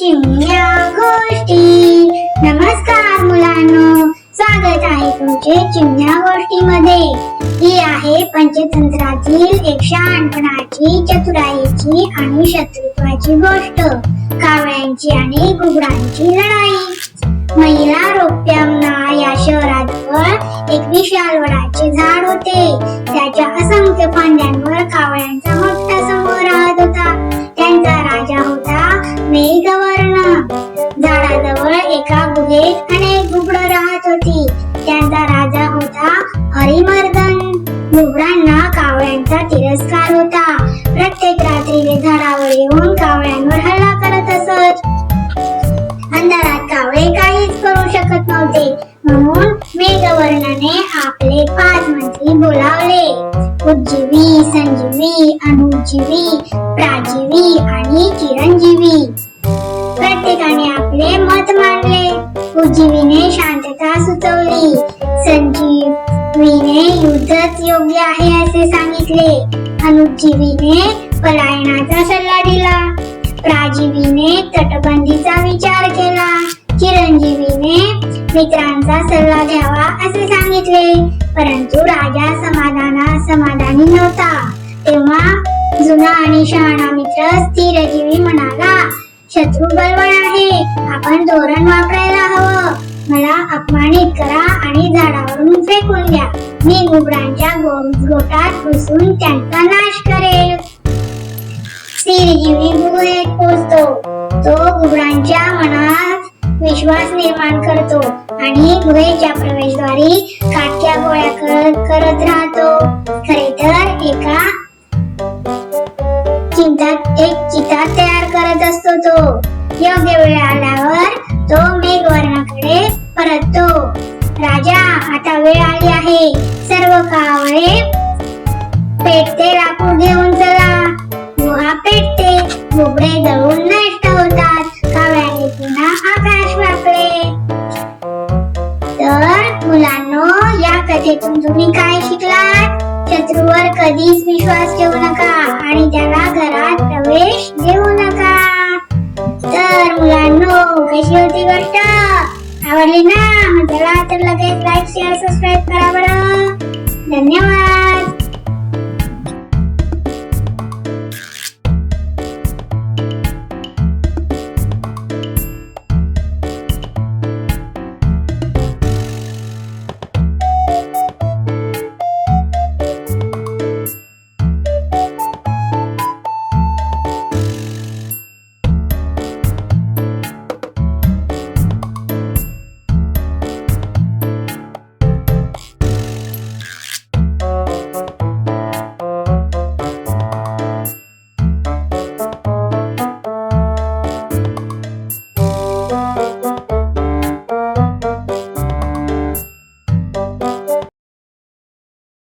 चिमण्या गोष्टी. नमस्कार मुलांनो. स्वागत आहे तुमचे चिमण्या गोष्टीमध्ये. ही आहे पंचतंत्रातील एक शहाणपणाची चतुराईची आणि शत्रुत्वाची गोष्ट. कावळ्यांची आणि घुबडांची लढाई. महिला रोप्यामना या शहराजवळ एक विशाल वडाचे झाड होते. त्याच्या असंख्य फांद्यांवर कावळ्यांचा मोठा समूह राहत होता. त्यांचा राजा होता मेघ एका गुहेत अनेक घुबड राहत होती. त्यांचा राजा होता हरिमर्दन. घुबडांना कावळ्यांचा तिरस्कार होता. प्रत्येक रात्री ते झाडावर येऊन कावळ्यांवर हल्ला करत असत. अंधारात कावळे काहीच करू शकत नव्हते. म्हणून मेघवर्णाने आपले पाच मंत्री बोलावले. उज्जीवी संजीवी अनुजीवी प्राजीवी आणि चिरंजीवी. आपले मत मांडले उज्जीवीने शांतता सुचवली. संजीवीने युद्धच योग्य आहे असे सांगितले. अनुजीवीने पलायनाचा सल्ला दिला. प्राजीवीने तटबंदीचा विचार केला. चिरंजीवीने मित्रांचा सल्ला घ्यावा असे सांगितले. परंतु राजा समाधाना समाधानी नव्हता. तेव्हा जुना आणि शहाणा मित्र स्थिरजीवी म्हणाला शत्रू बलवान आपण धोरण वापरायला हवं. मला अपमानित करा आणि झाडावरून फेकून द्या. मी घुबडांच्या गोटात घुसून त्यांचा नाश करेल. स्थिरजीवी गुहेत पोचतो. तो घुबडांच्या मनात विश्वास निर्माण करतो आणि गुहेच्या प्रवेशद्वारी काठ्या गोळ्या करत करत राहतो. खरे तर एका चिंतात एक चिता तयार करत असतो तो. योग्य आता वेळ आली आहे. सर्व कावळे पेटते लाकूड घेऊन चला. गुहा पेटते घुबडे जळून नष्ट होतात. कावळ्याने पुन्हा आकाश व्यापले तर मुलांनो या कथेतून तुम्ही काय शिकलात? शत्रूवर कधीच विश्वास ठेवू नका आणि त्याला घरात प्रवेश देऊ नका. तर मुलांनो कशी होती गोष्ट? आवडली ना म्हणजे तर लगेच लाईक शेअर सबस्क्राईब करा बरं धन्यवाद